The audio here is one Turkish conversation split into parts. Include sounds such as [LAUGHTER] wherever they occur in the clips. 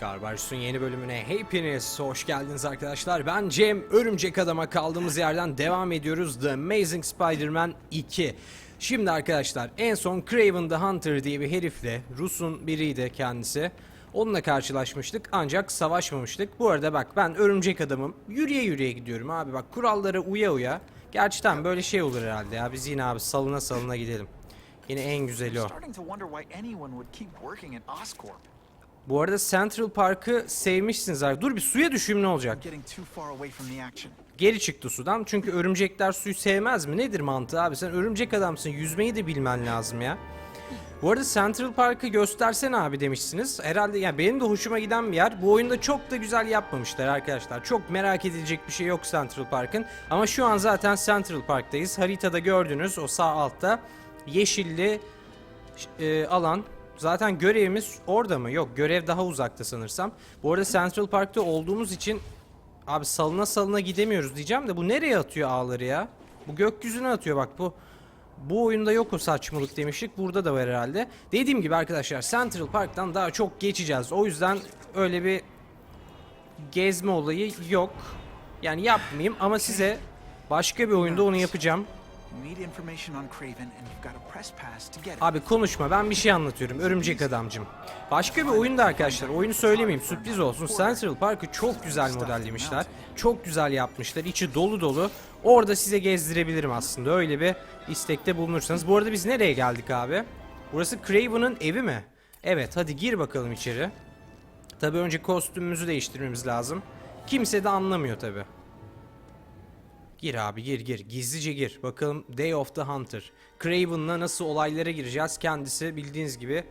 Garbajs'ın yeni bölümüne hepiniz hoş geldiniz arkadaşlar. Ben Cem, Örümcek Adam'a kaldığımız yerden devam ediyoruz. The Amazing Spider-Man 2. Şimdi arkadaşlar en son Craven the Hunter diye bir herifle, Rus'un biriydi kendisi. Onunla karşılaşmıştık ancak savaşmamıştık. Bu arada bak ben Örümcek Adam'ım. Yürüye yürüye gidiyorum abi bak kurallara uya uya. Gerçekten böyle şey olur herhalde ya. Biz yine abi salına salına gidelim. Yine en güzeli o. Bu arada Central Park'ı sevmişsiniz abi. Dur bir suya düşeyim ne olacak? Geri çıktı sudan. Çünkü örümcekler suyu sevmez mi? Nedir mantığı abi? Sen örümcek adamsın. Yüzmeyi de bilmen lazım ya. Bu arada Central Park'ı göstersene abi demişsiniz. Herhalde yani benim de hoşuma giden bir yer. Bu oyunda çok da güzel yapmamışlar arkadaşlar. Çok merak edilecek bir şey yok Central Park'ın. Ama şu an zaten Central Park'tayız. Haritada gördünüz o sağ altta yeşilli e, alan. Zaten görevimiz orada mı? Yok görev daha uzakta sanırsam. Bu arada Central Park'ta olduğumuz için abi salına salına gidemiyoruz diyeceğim de bu nereye atıyor ağları ya? Bu gökyüzüne atıyor bak bu. Bu oyunda yok o saçmalık demiştik. Burada da var herhalde. Dediğim gibi arkadaşlar Central Park'tan daha çok geçeceğiz. O yüzden öyle bir gezme olayı yok. Yani yapmayayım ama size başka bir oyunda onu yapacağım. Abi konuşma ben bir şey anlatıyorum örümcek adamcım. Başka bir oyunda arkadaşlar oyunu söylemeyeyim sürpriz olsun. Central Park'ı çok güzel modellemişler. Çok güzel yapmışlar. içi dolu dolu. Orada size gezdirebilirim aslında öyle bir istekte bulunursanız. Bu arada biz nereye geldik abi? Burası Craven'ın evi mi? Evet hadi gir bakalım içeri. Tabi önce kostümümüzü değiştirmemiz lazım. Kimse de anlamıyor tabi. Gir abi gir gir. Gizlice gir. Bakalım Day of the Hunter. Craven'la nasıl olaylara gireceğiz? Kendisi bildiğiniz gibi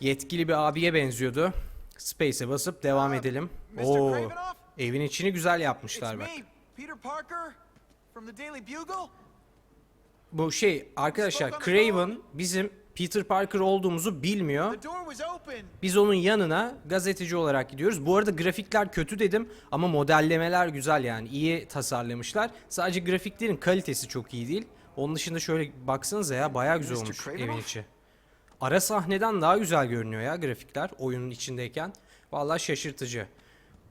yetkili bir abiye benziyordu. Space'e basıp devam edelim. Oo, evin içini güzel yapmışlar bak. Bu şey arkadaşlar Craven bizim Peter Parker olduğumuzu bilmiyor. Biz onun yanına gazeteci olarak gidiyoruz. Bu arada grafikler kötü dedim ama modellemeler güzel yani iyi tasarlamışlar. Sadece grafiklerin kalitesi çok iyi değil. Onun dışında şöyle baksanıza ya bayağı güzel olmuş evin içi. Ara sahneden daha güzel görünüyor ya grafikler oyunun içindeyken. Vallahi şaşırtıcı.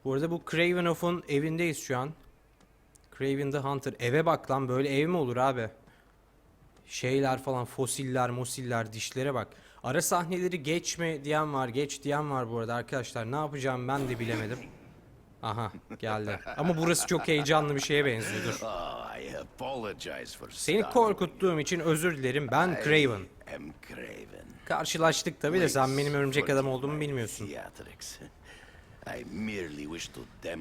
Bu arada bu Cravenoff'un evindeyiz şu an. Craven the Hunter. Eve bak lan böyle ev mi olur abi? Şeyler falan fosiller mosiller dişlere bak. Ara sahneleri geçme diyen var geç diyen var bu arada arkadaşlar ne yapacağım ben de bilemedim. Aha geldi. Ama burası çok heyecanlı bir şeye benziyordur. Oh, I apologize for Seni korkuttuğum için özür dilerim ben Craven. Karşılaştık tabi de sen benim örümcek adam olduğumu bilmiyorsun. [LAUGHS]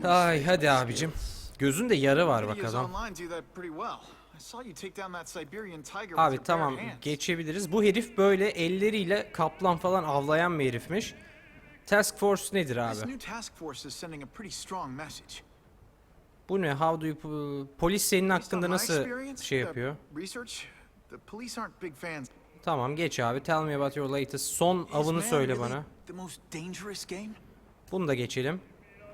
Ay hadi abicim. Gözünde yarı var bak adam. Abi tamam geçebiliriz. Bu herif böyle elleriyle kaplan falan avlayan bir herifmiş. Task Force nedir abi? Bu ne? How do you... Polis senin hakkında nasıl şey yapıyor? Tamam geç abi. Tell me about your latest. Son avını söyle bana. Bunu da geçelim.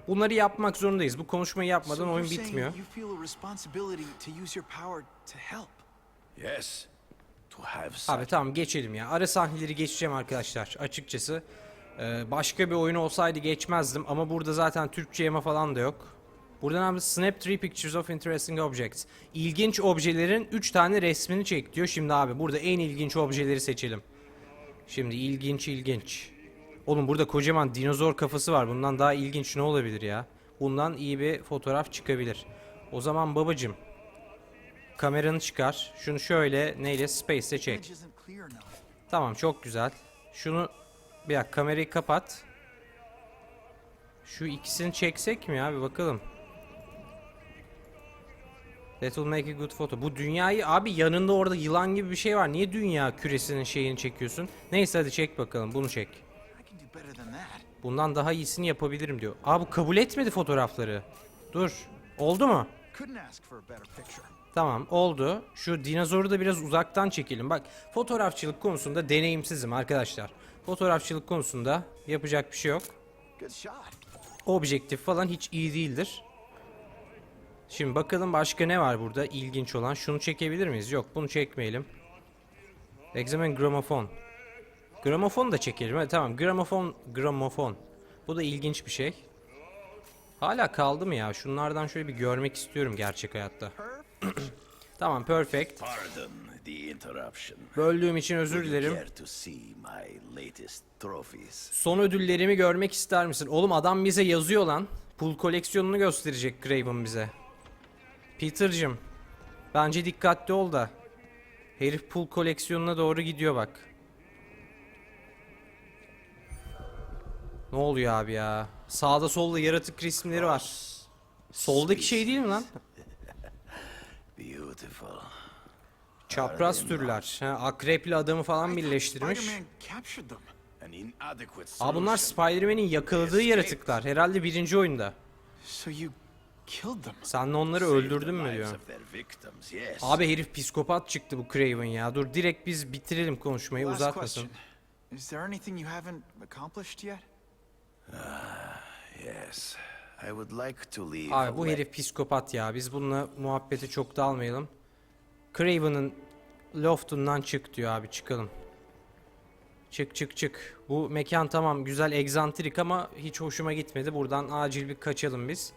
Bunları yapmak zorundayız. Bu konuşmayı yapmadan oyun bitmiyor. You feel a responsibility to use your power to help. Yes, to have such Abi tamam geçelim ya. Ara sahneleri geçeceğim arkadaşlar. Açıkçası. Ee, başka bir oyun olsaydı geçmezdim. Ama burada zaten Türkçe yeme falan da yok. Buradan abi snap three pictures of interesting objects. İlginç objelerin 3 tane resmini çek diyor. Şimdi abi burada en ilginç objeleri seçelim. Şimdi ilginç ilginç. Oğlum burada kocaman dinozor kafası var. Bundan daha ilginç ne olabilir ya? Bundan iyi bir fotoğraf çıkabilir. O zaman babacım kameranı çıkar. Şunu şöyle neyle space'e çek. Tamam çok güzel. Şunu bir dakika kamerayı kapat. Şu ikisini çeksek mi ya bir bakalım. That will make a good photo. Bu dünyayı abi yanında orada yılan gibi bir şey var. Niye dünya küresinin şeyini çekiyorsun? Neyse hadi çek bakalım bunu çek. Bundan daha iyisini yapabilirim diyor. Aa bu kabul etmedi fotoğrafları. Dur. Oldu mu? Tamam oldu. Şu dinozoru da biraz uzaktan çekelim. Bak fotoğrafçılık konusunda deneyimsizim arkadaşlar. Fotoğrafçılık konusunda yapacak bir şey yok. Objektif falan hiç iyi değildir. Şimdi bakalım başka ne var burada ilginç olan. Şunu çekebilir miyiz? Yok bunu çekmeyelim. Examine gramofon. Gramofon da çekelim. Hadi tamam gramofon gramofon. Bu da ilginç bir şey. Hala kaldı mı ya? Şunlardan şöyle bir görmek istiyorum gerçek hayatta. [CLEARS THROAT] tamam perfect. Pardon the interruption. Böldüğüm için özür dilerim. Son ödüllerimi görmek ister misin? Oğlum adam bize yazıyor lan. Pul koleksiyonunu gösterecek Craven bize. Peter'cım. Bence dikkatli ol da. Herif pul koleksiyonuna doğru gidiyor bak. Ne oluyor abi ya? Sağda solda yaratık resimleri var. Soldaki şey değil mi lan? [LAUGHS] Beautiful. Çapraz türler. Ha, akreple adamı falan birleştirmiş. Aa bunlar. Spider-Man'in yakaladığı yaratıklar. Herhalde birinci oyunda. Sen de onları öldürdün mü diyor. Abi herif psikopat çıktı bu Craven ya. Dur direkt biz bitirelim konuşmayı uzatmasın. Is there anything you haven't accomplished yet? Yes. I would like to leave. Abi bu herif psikopat ya. Biz bununla muhabbeti çok dalmayalım. Craven'ın loftundan çık diyor abi çıkalım. Çık çık çık. Bu mekan tamam güzel egzantrik ama hiç hoşuma gitmedi. Buradan acil bir kaçalım biz.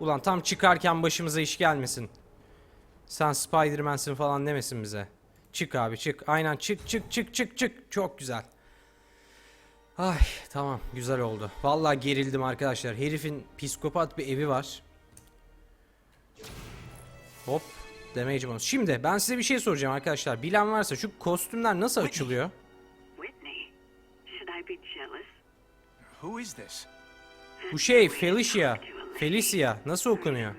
Ulan tam çıkarken başımıza iş gelmesin. Sen Spider-Man'sin falan demesin bize. Çık abi çık. Aynen çık çık çık çık çık. Çok güzel. Ay tamam güzel oldu. Vallahi gerildim arkadaşlar. Herifin psikopat bir evi var. Hop. Damage bonus. Şimdi ben size bir şey soracağım arkadaşlar. Bilen varsa şu kostümler nasıl açılıyor? Whitney, should I be jealous? Who is this? Bu şey Felicia. Felicia. Nasıl okunuyor?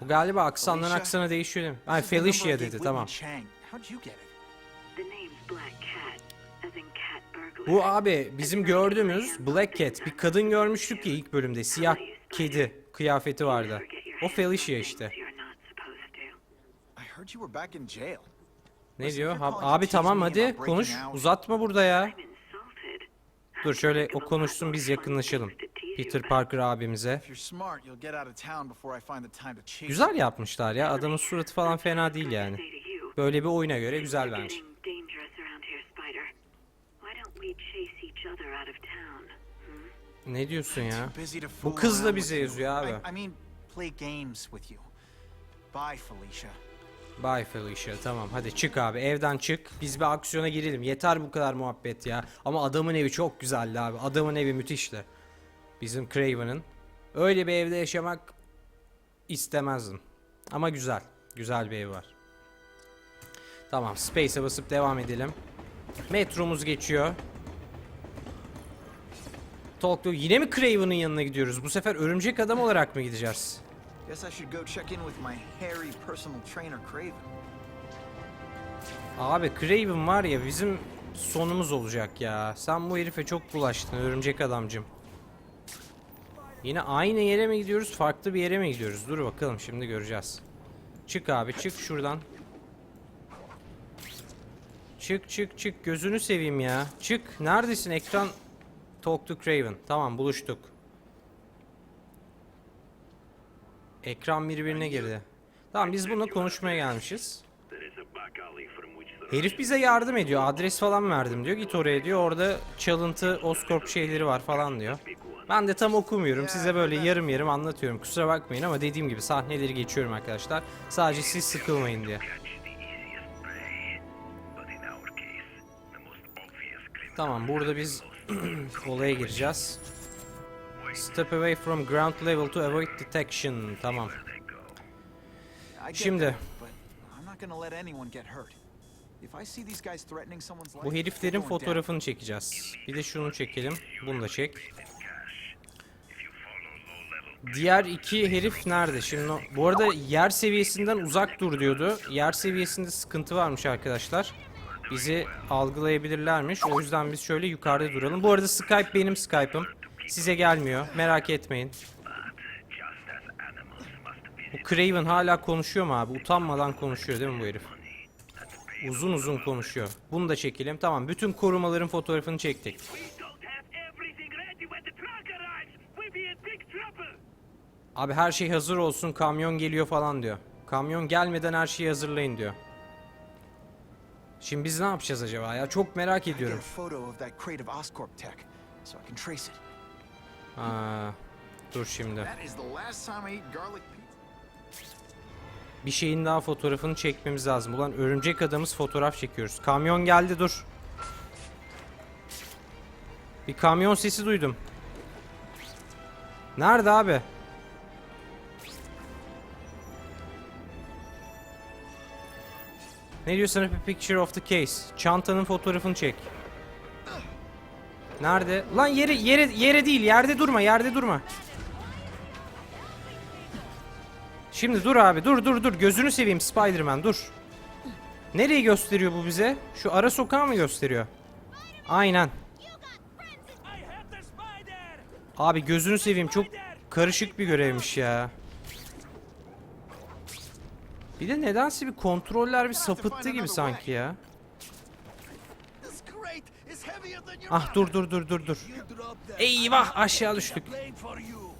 Bu galiba aksandan aksana değişiyor değil mi? Ay Felicia dedi tamam. The name's Black Cat, Bu abi bizim gördüğümüz Black Cat. Bir kadın görmüştük ya ilk bölümde. Siyah kedi kıyafeti vardı. O Felicia işte. Ne diyor? Ha- abi tamam hadi konuş. Uzatma burada ya. Dur şöyle o konuşsun biz yakınlaşalım. Peter Parker abimize. Güzel yapmışlar ya. Adamın suratı falan fena değil yani. Böyle bir oyuna göre güzel "It's bence. Ne diyorsun ya? Bu kız da bize yazıyor abi. Bye, Felicia. Bye Felicia tamam hadi çık abi evden çık. Biz bir aksiyona girelim. Yeter bu kadar muhabbet ya. Ama adamın evi çok güzeldi abi. Adamın evi müthişti. Bizim Craven'ın. Öyle bir evde yaşamak istemezdim. Ama güzel. Güzel bir ev var. Tamam Space'e basıp devam edelim. Metromuz geçiyor. Talk to- Yine mi Craven'ın yanına gidiyoruz? Bu sefer örümcek adam olarak mı gideceğiz? Guess I should go check in with my hairy personal trainer, Craven. Abi Craven var ya bizim sonumuz olacak ya. Sen bu herife çok bulaştın örümcek adamcım. Yine aynı yere mi gidiyoruz farklı bir yere mi gidiyoruz? Dur bakalım şimdi göreceğiz. Çık abi çık şuradan. Çık çık çık gözünü seveyim ya. Çık neredesin ekran? Talk to Craven. Tamam buluştuk. Ekran birbirine girdi. Tamam biz bununla konuşmaya gelmişiz. Herif bize yardım ediyor. Adres falan verdim diyor. Git oraya diyor. Orada çalıntı Oscorp şeyleri var falan diyor. Ben de tam okumuyorum. Size böyle yarım yarım anlatıyorum. Kusura bakmayın ama dediğim gibi sahneleri geçiyorum arkadaşlar. Sadece siz sıkılmayın diye. Tamam burada biz [CLEARS THROAT] olaya gireceğiz. Step away from ground level to avoid detection. Tamam. Şimdi. Bu heriflerin fotoğrafını çekeceğiz. Bir de şunu çekelim. Bunu da çek. Diğer iki herif nerede? Şimdi bu arada yer seviyesinden uzak dur diyordu. Yer seviyesinde sıkıntı varmış arkadaşlar. Bizi algılayabilirlermiş. O yüzden biz şöyle yukarıda duralım. Bu arada Skype benim Skype'ım. Size gelmiyor. Merak etmeyin. Bu Craven hala konuşuyor mu abi? Utanmadan konuşuyor değil mi bu herif? Uzun uzun konuşuyor. Bunu da çekelim. Tamam. Bütün korumaların fotoğrafını çektik. Abi her şey hazır olsun. Kamyon geliyor falan diyor. Kamyon gelmeden her şeyi hazırlayın diyor. Şimdi biz ne yapacağız acaba ya? Çok merak ediyorum. Aa, dur şimdi. Bir şeyin daha fotoğrafını çekmemiz lazım. Ulan örümcek adamız fotoğraf çekiyoruz. Kamyon geldi dur. Bir kamyon sesi duydum. Nerede abi? Ne diyor snap a picture of the case. Çantanın fotoğrafını çek. Nerede? Lan yere yere yere değil. Yerde durma. Yerde durma. Şimdi dur abi. Dur dur dur. Gözünü seveyim Spider-Man dur. Nereyi gösteriyor bu bize? Şu ara sokağı mı gösteriyor? Aynen. Abi gözünü seveyim çok karışık bir görevmiş ya. Bir de nedense bir kontroller bir sapıttı gibi sanki ya. Ah dur dur dur dur dur. Eyvah aşağı düştük.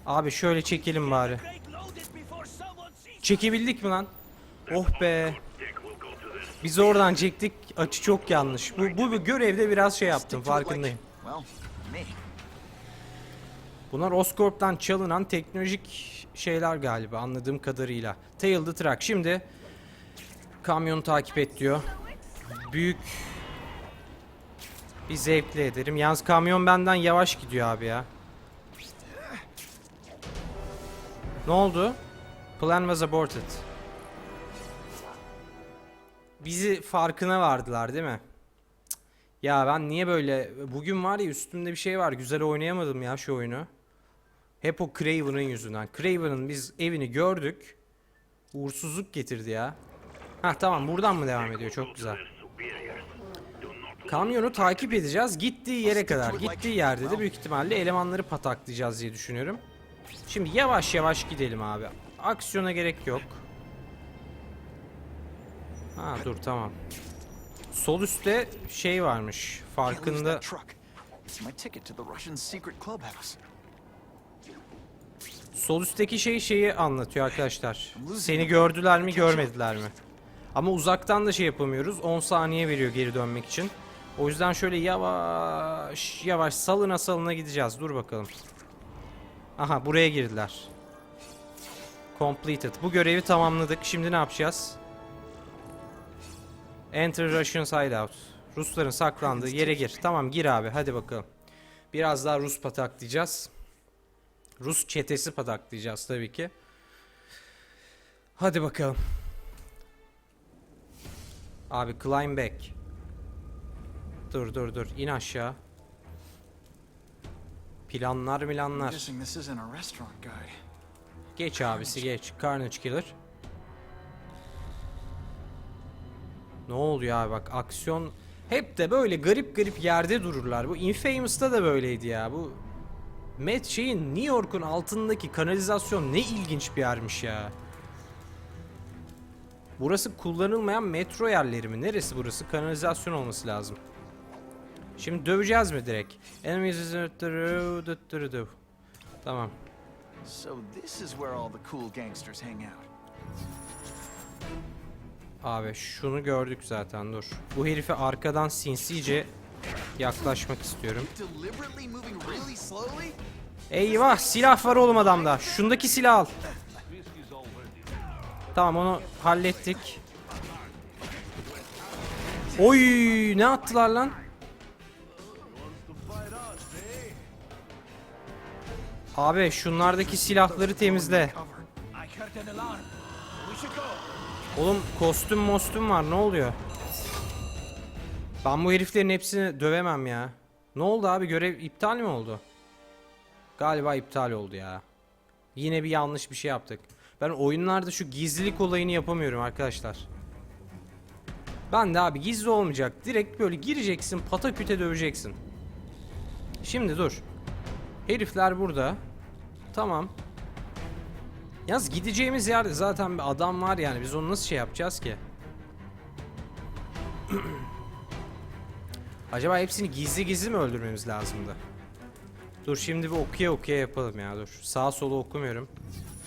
Abi şöyle çekelim bari. Çekebildik mi lan? Oh be. Biz oradan çektik. Açı çok yanlış. Bu, bu, bu görevde biraz şey yaptım farkındayım. Bunlar Oscorp'tan çalınan teknolojik şeyler galiba anladığım kadarıyla. Tail the Truck. Şimdi kamyonu takip et diyor. Büyük bir zevkle ederim. Yalnız kamyon benden yavaş gidiyor abi ya. Ne oldu? Plan was aborted. Bizi farkına vardılar değil mi? Ya ben niye böyle... Bugün var ya üstümde bir şey var. Güzel oynayamadım ya şu oyunu. Hep o Craven'ın yüzünden. Craven'ın biz evini gördük. Uğursuzluk getirdi ya. Ha tamam buradan mı devam ediyor? Çok güzel. Kamyonu takip edeceğiz. Gittiği yere kadar. Gittiği yerde de büyük ihtimalle elemanları pataklayacağız diye düşünüyorum. Şimdi yavaş yavaş gidelim abi. Aksiyona gerek yok. Ha dur tamam. Sol üstte şey varmış. Farkında that truck. It's my ticket to the Russian secret clubhouse. Sol üstteki şey şeyi anlatıyor arkadaşlar. Seni gördüler mi görmediler mi? Ama uzaktan da şey yapamıyoruz. 10 saniye veriyor geri dönmek için. O yüzden şöyle yavaş yavaş salına salına gideceğiz. Dur bakalım. Aha buraya girdiler. Completed. Bu görevi tamamladık. Şimdi ne yapacağız? Enter Russian hideout. Rusların saklandığı yere gir. Tamam gir abi hadi bakalım. Biraz daha Rus pataklayacağız. Rus çetesi pataklayacağız tabii ki. Hadi bakalım. Abi climb back. Dur dur dur in aşağı. Planlar milanlar. Geç abisi geç. Carnage Killer. Ne oluyor abi bak aksiyon hep de böyle garip garip yerde dururlar. Bu Infamous'ta da böyleydi ya. Bu Met şeyin New York'un altındaki kanalizasyon ne ilginç bir yermiş ya. Burası kullanılmayan metro yerleri mi? Neresi burası? Kanalizasyon olması lazım. Şimdi döveceğiz mi direkt? Enemies is Tamam. So this is where all the cool gangsters hang out. Abi şunu gördük zaten dur. Bu herife arkadan sinsice yaklaşmak istiyorum. Eyvah silah var oğlum adamda. Şundaki silah al. Tamam onu hallettik. Oy ne attılar lan? Abi şunlardaki silahları temizle. Oğlum kostüm mostüm var ne oluyor? Ben bu heriflerin hepsini dövemem ya. Ne oldu abi görev iptal mi oldu? Galiba iptal oldu ya. Yine bir yanlış bir şey yaptık. Ben oyunlarda şu gizlilik olayını yapamıyorum arkadaşlar. Ben de abi gizli olmayacak. Direkt böyle gireceksin pataküte döveceksin. Şimdi dur. Herifler burada. Tamam. Yaz gideceğimiz yerde zaten bir adam var yani biz onu nasıl şey yapacağız ki? [CLEARS THROAT] Acaba hepsini gizli gizli mi öldürmemiz lazımdı? Dur şimdi bir okuya okuya yapalım ya dur. Sağa sola okumuyorum.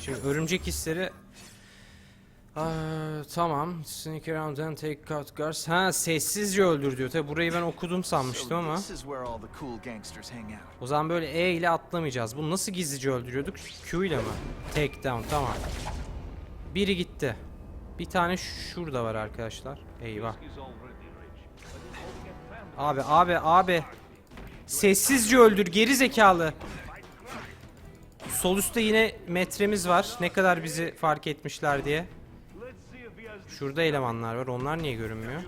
Şimdi örümcek hisleri Aa, tamam. Sneak around and take out guards. Ha sessizce öldür diyor. Tabi burayı ben okudum sanmıştım ama. O zaman böyle E ile atlamayacağız. Bunu nasıl gizlice öldürüyorduk? Q ile mi? Take down tamam. Biri gitti. Bir tane şurada var arkadaşlar. Eyvah. Abi abi abi. Sessizce öldür geri zekalı. Sol üstte yine metremiz var. Ne kadar bizi fark etmişler diye. Şurada elemanlar var. Onlar niye görünmüyor?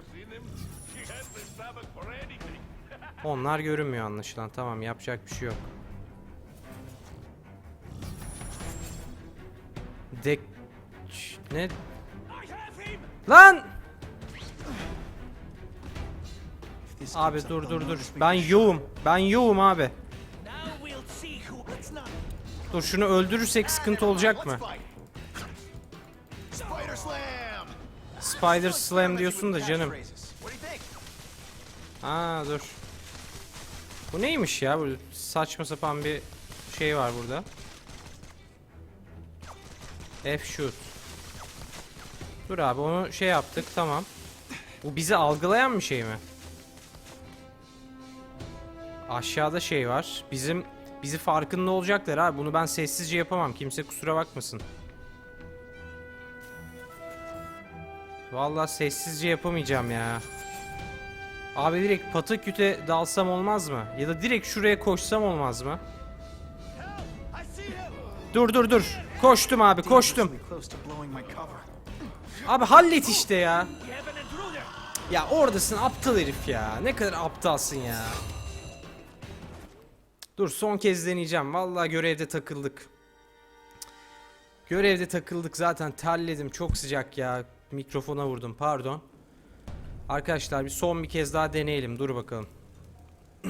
Onlar görünmüyor anlaşılan. Tamam yapacak bir şey yok. Dek... Ne? Lan! Abi dur dur dur. Ben yoğum. Ben yoğum abi. Dur şunu öldürürsek sıkıntı olacak mı? Spider slam! Spider Slam diyorsun da canım. Aa dur. Bu neymiş ya? Böyle saçma sapan bir şey var burada. F shoot. Dur abi onu şey yaptık tamam. Bu bizi algılayan bir şey mi? Aşağıda şey var. Bizim bizi farkında olacaklar abi. Bunu ben sessizce yapamam. Kimse kusura bakmasın. Vallahi sessizce yapamayacağım ya. Abi direkt pataküte dalsam olmaz mı? Ya da direkt şuraya koşsam olmaz mı? Dur dur dur. Koştum abi koştum. Abi hallet işte ya. Ya oradasın aptal herif ya. Ne kadar aptalsın ya. Dur son kez deneyeceğim. Vallahi görevde takıldık. Görevde takıldık zaten terledim. Çok sıcak ya. Mikrofona vurdum pardon. Arkadaşlar bir son bir kez daha deneyelim. Dur bakalım. [CLEARS THROAT]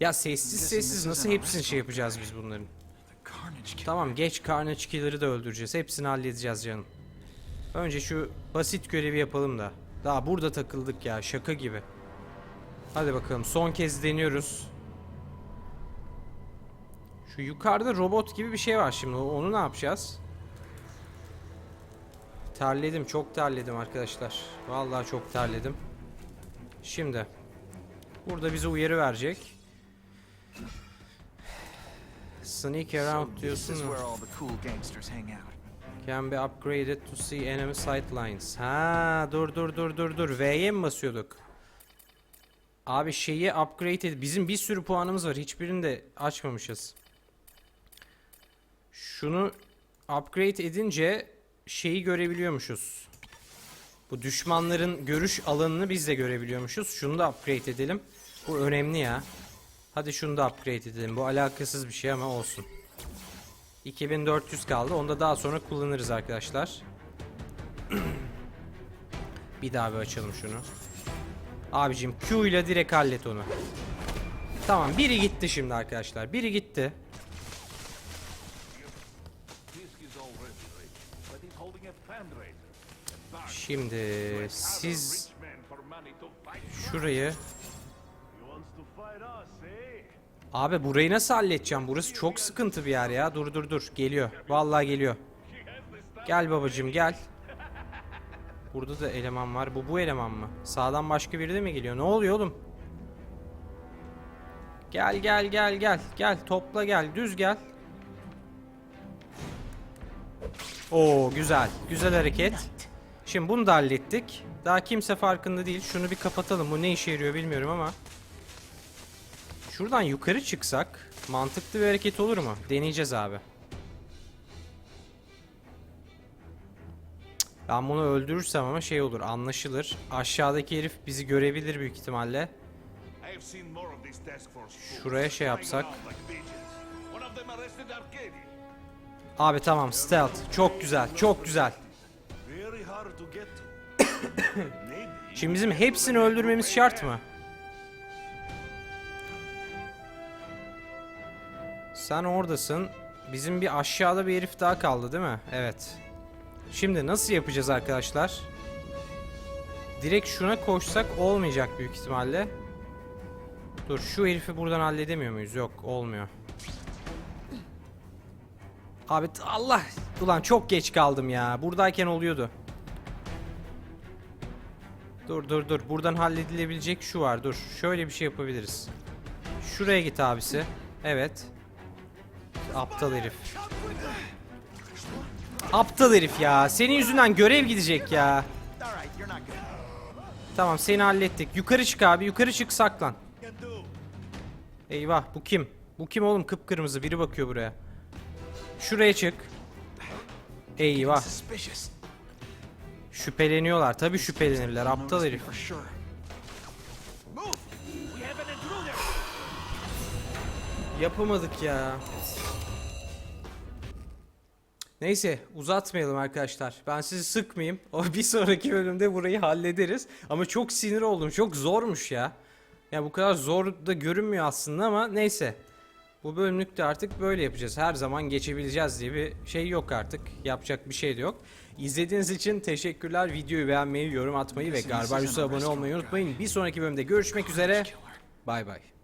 ya sessiz sessiz nasıl hepsini şey yapacağız biz bunların? Tamam geç Carnage Killer'ı da öldüreceğiz. Hepsini halledeceğiz canım. Önce şu basit görevi yapalım da. Daha burada takıldık ya şaka gibi. Hadi bakalım son kez deniyoruz. Şu yukarıda robot gibi bir şey var şimdi. Onu ne yapacağız? Terledim çok terledim arkadaşlar. Vallahi çok terledim. Şimdi. Burada bize uyarı verecek. Sneak around diyorsun. Can be upgraded to see enemy sight lines. Ha dur dur dur dur dur. V'ye mi basıyorduk? Abi şeyi upgrade ed. Bizim bir sürü puanımız var. Hiçbirini de açmamışız. Şunu upgrade edince şeyi görebiliyormuşuz. Bu düşmanların görüş alanını biz de görebiliyormuşuz. Şunu da upgrade edelim. Bu önemli ya. Hadi şunu da upgrade edelim. Bu alakasız bir şey ama olsun. 2400 kaldı. Onu da daha sonra kullanırız arkadaşlar. [CLEARS THROAT] bir daha bir açalım şunu. Abicim Q ile direkt hallet onu. Tamam biri gitti şimdi arkadaşlar. Biri gitti. Şimdi siz şurayı Abi burayı nasıl halledeceğim? Burası çok sıkıntı bir yer ya. Dur dur dur. Geliyor. Vallahi geliyor. Gel babacım gel. Burada da eleman var. Bu bu eleman mı? Sağdan başka biri de mi geliyor? Ne oluyor oğlum? Gel gel gel gel. Gel topla gel. Düz gel. Oo güzel. Güzel hareket. Şimdi bunu da hallettik. Daha kimse farkında değil. Şunu bir kapatalım. Bu ne işe yarıyor bilmiyorum ama. Şuradan yukarı çıksak mantıklı bir hareket olur mu? Deneyeceğiz abi. Ben bunu öldürürsem ama şey olur anlaşılır. Aşağıdaki herif bizi görebilir büyük ihtimalle. Şuraya şey yapsak. Abi tamam stealth. Çok güzel çok güzel. [COUGHS] Şimdi bizim hepsini öldürmemiz şart mı? Sen oradasın. Bizim bir aşağıda bir herif daha kaldı değil mi? Evet. Şimdi nasıl yapacağız arkadaşlar? Direkt şuna koşsak olmayacak büyük ihtimalle. Dur şu herifi buradan halledemiyor muyuz? Yok olmuyor. Abi Allah ulan çok geç kaldım ya. Buradayken oluyordu. Dur dur dur. Buradan halledilebilecek şu var. Dur. Şöyle bir şey yapabiliriz. Şuraya git abisi. Evet. Aptal herif. Aptal herif ya. Senin yüzünden görev gidecek ya. Tamam seni hallettik. Yukarı çık abi. Yukarı çık saklan. Eyvah bu kim? Bu kim oğlum kıpkırmızı biri bakıyor buraya. Şuraya çık. Eyvah şüpheleniyorlar. Tabii şüphelenirler aptal herif. Yapamadık ya. Neyse uzatmayalım arkadaşlar. Ben sizi sıkmayayım. [LAUGHS] O bir sonraki bölümde burayı hallederiz. Ama çok sinir oldum. Çok zormuş ya. Ya bu kadar zor da görünmüyor aslında ama neyse. Bu bölümlük de artık böyle yapacağız. Her zaman geçebileceğiz diye bir şey yok artık. Yapacak bir şey de yok. İzlediğiniz için teşekkürler. Videoyu beğenmeyi, yorum atmayı ve Garbarius'a abone olmayı unutmayın. Bir sonraki bölümde görüşmek üzere. Bay bay.